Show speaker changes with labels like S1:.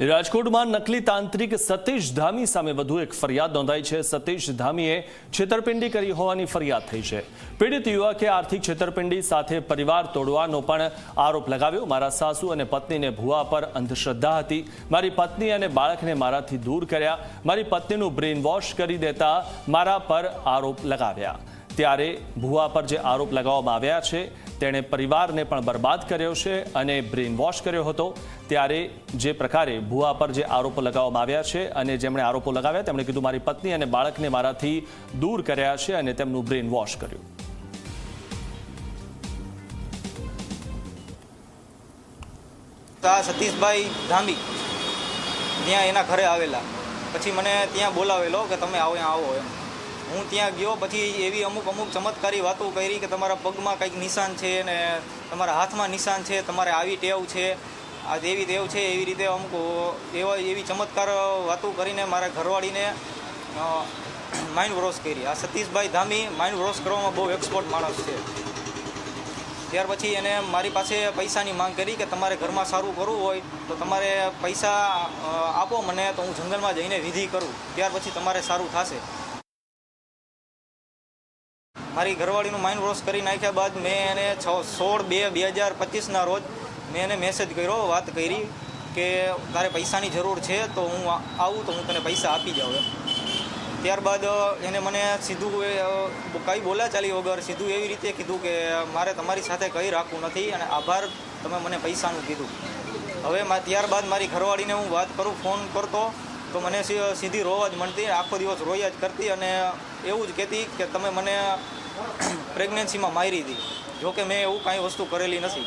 S1: રાજકોટમાં નકલી તાંત્રિક સતીશ ધામી સામે વધુ એક ફરિયાદ નોંધાઈ છે. સતીશ ધામીએ છેતરપિંડી કરી હોવાની ફરિયાદ થઈ છે. પીડિત યુવકે આર્થિક છેતરપિંડી સાથે પરિવાર તોડવાનો પણ આરોપ લગાવ્યો. મારા સાસુ અને પત્નીને ભુવા પર અંધશ્રદ્ધા હતી. મારી પત્ની અને બાળકને મારાથી દૂર કર્યા. મારી પત્નીનું બ્રેઇન વોશ કરી દેતા મારા પર આરોપ લગાવ્યા. ત્યારે ભુવા પર જે આરોપ લગાવવામાં આવ્યા છે તેણે પરિવારને પણ બરબાદ કર્યો છે અને બ્રેઇન વોશ કર્યો હતો. ત્યારે જે પ્રકારે ભુવા પર જે આરોપો લગાવવામાં આવ્યા છે અને જેમણે આરોપો લગાવ્યા, તેમણે કીધું, મારી પત્ની અને બાળકને મારાથી દૂર કર્યા છે અને તેમનું બ્રેઇન વોશ કર્યું
S2: સતીશભાઈ ધામી ત્યાં એના ઘરે આવેલા. પછી મને ત્યાં બોલાવેલો કે, તમે આવો ત્યાં આવો, એમ. હું ત્યાં ગયો, પછી એવી અમુક અમુક ચમત્કારી વાતો કરી કે તમારા પગમાં કંઈક નિશાન છે ને તમારા હાથમાં નિશાન છે, તમારે આવી ટેવ છે, આ દેવી દેવ છે, એવી રીતે અમુક એવા એવી ચમત્કાર વાતો કરીને મારા ઘરવાળીને માઇન્ડ વોશ કરી. આ સતીશભાઈ ધામી માઇન્ડ વોશ કરવામાં બહુ એક્સપર્ટ માણસ છે. ત્યાર પછી એને મારી પાસે પૈસાની માંગ કરી કે તમારે ઘરમાં સારું કરવું હોય તો તમારે પૈસા આપો મને તો હું જંગલમાં જઈને વિધિ કરું. ત્યાર પછી તમારે સારું થશે. મારી ઘરવાળીનું માઇન્ડ વોશ કરી નાખ્યા બાદ મેં એને છ સોળ બે બે હજાર પચીસના રોજ મેં એને મેસેજ કર્યો વાત કરી કે તારે પૈસાની જરૂર છે તો હું આવું તો હું તને પૈસા આપી જાઉં એમ. ત્યારબાદ એને મને સીધું એ, અ, ચાલી વગર સીધું એવી રીતે કીધું કે મારે તમારી સાથે કંઈ રાખવું નથી અને આભાર તમે મને પૈસાનું કીધું. હવે ત્યારબાદ મારી ઘરવાળીને હું વાત કરું ફોન કરતો તો મને સીધી રોવા જ મળતી આખો દિવસ રોયા જ કરતી અને એવું જ કહેતી કે તમે મને પ્રેગ્નન્સીમાં મારી હતી. જોકે મેં એવું કાંઈ વસ્તુ કરેલી નથી.